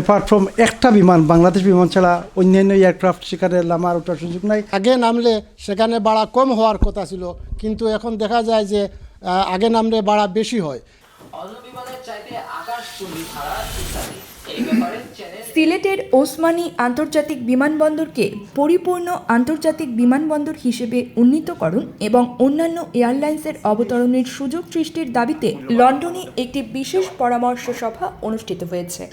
এপার্ট from একটা বিমান বাংলাদেশ বিমান ছাড়া অন্যান্য এয়ারক্রাফট সেখানে লামার ওঠার সুযোগ নাই। আগে নামলে সেখানে ভাড়া কম হওয়ার কথা ছিল কিন্তু এখন দেখা যায় যে আগে নামলে ভাড়া বেশি হয়। সিলেটের ওসমানী আন্তর্জাতিক বিমানবন্দরকে পরিপূর্ণ আন্তর্জাতিক বিমানবন্দর হিসেবে উন্নীতকরণ এবং অন্যান্য এয়ারলাইন্সের অবতরণের সুযোগ সৃষ্টির দাবিতে লন্ডনে একটি বিশেষ পরামর্শ সভা অনুষ্ঠিত হয়েছে।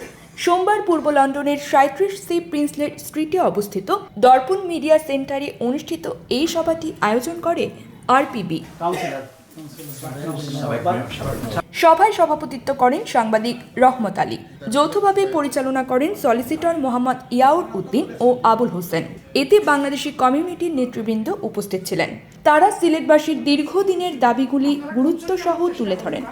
সোমবার পূর্ব লন্ডনের সাঁত্রিশ সি প্রিন্সলেট স্ট্রিটে অবস্থিত দর্পণ মিডিয়া সেন্টারে অনুষ্ঠিত এই সভাটি আয়োজন করে আরপিবি। সভায় সভাপতিত্ব করেন সাংবাদিক রহমত আলী। যৌথভাবে পরিচালনা করেন সলিসিটর মোহাম্মদ ইয়াউর উদ্দিন ও আবুল হোসেন। এতে বাংলাদেশি কমিউনিটির নেতৃবৃন্দ উপস্থিত ছিলেন। তারা সিলেটবাসীর দীর্ঘদিনের দাবিগুলি গুরুত্বসহ তুলে ধরেন।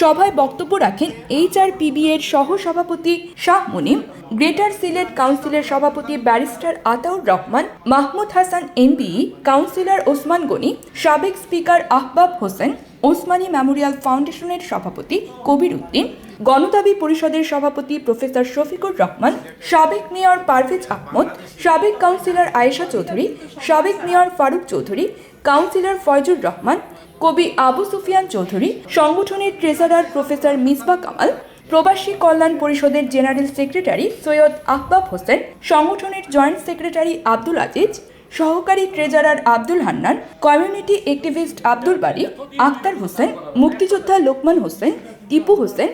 সভায় বক্তব্য রাখেন এইচ এইচআরপিবি এর সহ সভাপতি শাহ মুনিম, গ্রেটার সিলেট কাউন্সিলের সভাপতি barrister Ataur Rahman, Mahmud Hasan MB councillor Osman Goni, সাবেক স্পিকার আহবাব হোসেন ওসমানী মেমোরিয়াল ফাউন্ডেশনের সভাপতি কবির উদ্দিন, গণদাবি পরিষদের সভাপতি প্রফেসর শফিকুর রহমান, সাবেক মেয়র পারভেজ আহমদ, সাবেক কাউন্সিলর আয়েশা চৌধুরী, সাবেক মেয়র ফারুক চৌধুরী, কাউন্সিলর ফয়জুর রহমান, কবি আবু সুফিয়ান চৌধুরী, সংগঠনের ট্রেজারার প্রফেসর মিসবা কামাল, প্রবাসী কল্যাণ পরিষদের জেনারেল সেক্রেটারি সৈয়দ আহবাব হোসেন, সংগঠনের জয়েন্ট সেক্রেটারি আব্দুল আজিজ সহকারী treasurer Abdul Hannan, community activist Abdul Bari Akhtar Hossain, মুক্তিযোদ্ধা লোকমান হোসেন, টিপু হোসেন,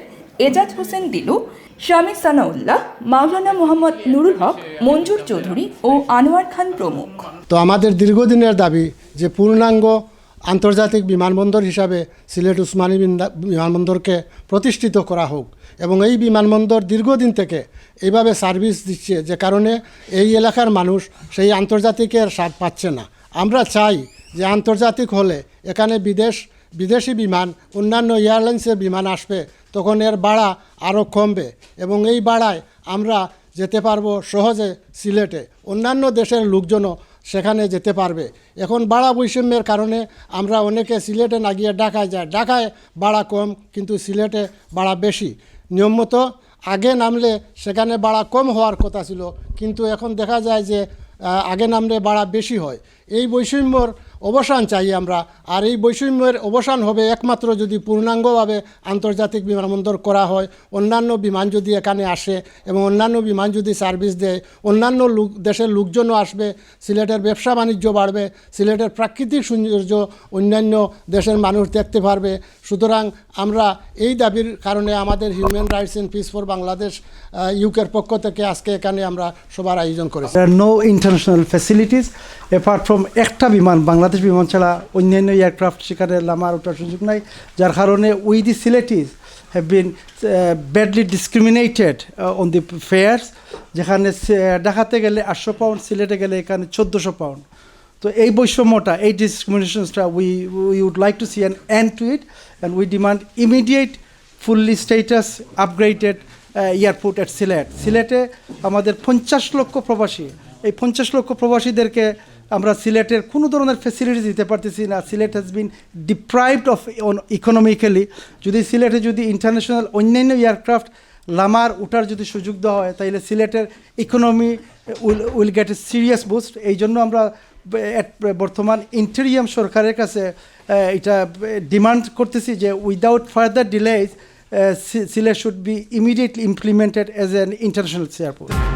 এজাজ হোসেন দিলু শামী সানাউল্লাহ, মাওলানা মোহাম্মদ নুরুল হক, মঞ্জুর চৌধুরী ও আনোয়ার খান প্রমুখ। তো আমাদের দীর্ঘদিনের দাবি যে পূর্ণাঙ্গ আন্তর্জাতিক বিমানবন্দর হিসাবে সিলেট উসমানী বিমানবন্দরকে প্রতিষ্ঠিত করা হোক এবং এই বিমানবন্দর দীর্ঘদিন থেকে এইভাবে সার্ভিস দিচ্ছে যে কারণে এই এলাকার মানুষ সেই আন্তর্জাতিকের স্বাদ পাচ্ছে না। আমরা চাই যে আন্তর্জাতিক হলে এখানে বিদেশ বিদেশি বিমান, অন্যান্য এয়ারলাইন্সের বিমান আসবে, তখন এর ভাড়া আরও কমবে এবং এই ভাড়ায় আমরা যেতে পারব সহজে সিলেটে। অন্যান্য দেশের লোকজনও সেখানে যেতে পারবে। এখন বাড়া বৈষম্যের কারণে আমরা অনেকে সিলেটে না গিয়ে ঢাকায় যায় ঢাকায় বাড়া কম, কিন্তু সিলেটে বাড়া বেশি। নিয়ম মতো আগে নামলে সেখানে বাড়া কম হওয়ার কথা ছিল, কিন্তু এখন দেখা যায় যে আগে নামলে বাড়া বেশি হয়। এই বৈষম্যর অবসান চাই আমরা। আর এই বৈষম্যের অবসান হবে একমাত্র যদি পূর্ণাঙ্গভাবে আন্তর্জাতিক বিমানবন্দর করা হয়, অন্যান্য বিমান যদি এখানে আসে এবং অন্যান্য বিমান যদি সার্ভিস দেয়, অন্যান্য লোক, দেশের লোকজনও আসবে, সিলেটের ব্যবসা বাণিজ্য বাড়বে, সিলেটের প্রাকৃতিক সৌন্দর্য অন্যান্য দেশের মানুষ দেখতে পারবে। সুতরাং আমরা এই দাবির কারণে আমাদের human rights in peace for Bangladesh ইউকের পক্ষ থেকে আজকে এখানে আমরা সবার আয়োজন করেছি। No international facilities apart from একটা বিমান বাংলাদেশ বিমান ছাড়া অন্যান্য এয়ারক্রাফট সেখানে লামার ওঠার সুযোগ নাই, যার কারণে we the Sylhetis have been badly discriminated on the fares যেখানে সে- ঢাকাতে গেলে আটশো পাউন্ড সিলেটে গেলে এখানে চোদ্দোশো পাউন্ড তো এই বৈষম্যটা, এই ডিসক্রিমিনেশনসটা we we would like to see an end to it and we demand immediate fully status upgraded airport at Sylhet সিলেটে আমাদের পঞ্চাশ লক্ষ প্রবাসী, এই পঞ্চাশ লক্ষ প্রবাসীদেরকে আমরা সিলেটের কোনো ধরনের ফেসিলিটি দিতে পারতেছি না। Sylhet has been deprived of economically যদি সিলেটে যদি ইন্টারন্যাশনাল অন্যান্য এয়ারক্রাফট লামার উঠার যদি সুযোগ দেওয়া হয় তাহলে সিলেটের economy will will get a serious boost এই জন্য আমরা বর্তমান ইন্টেরিয়াম সরকারের কাছে এটা ডিমান্ড করতেছি যে without further delays Sylhet should be immediately implemented as an international airport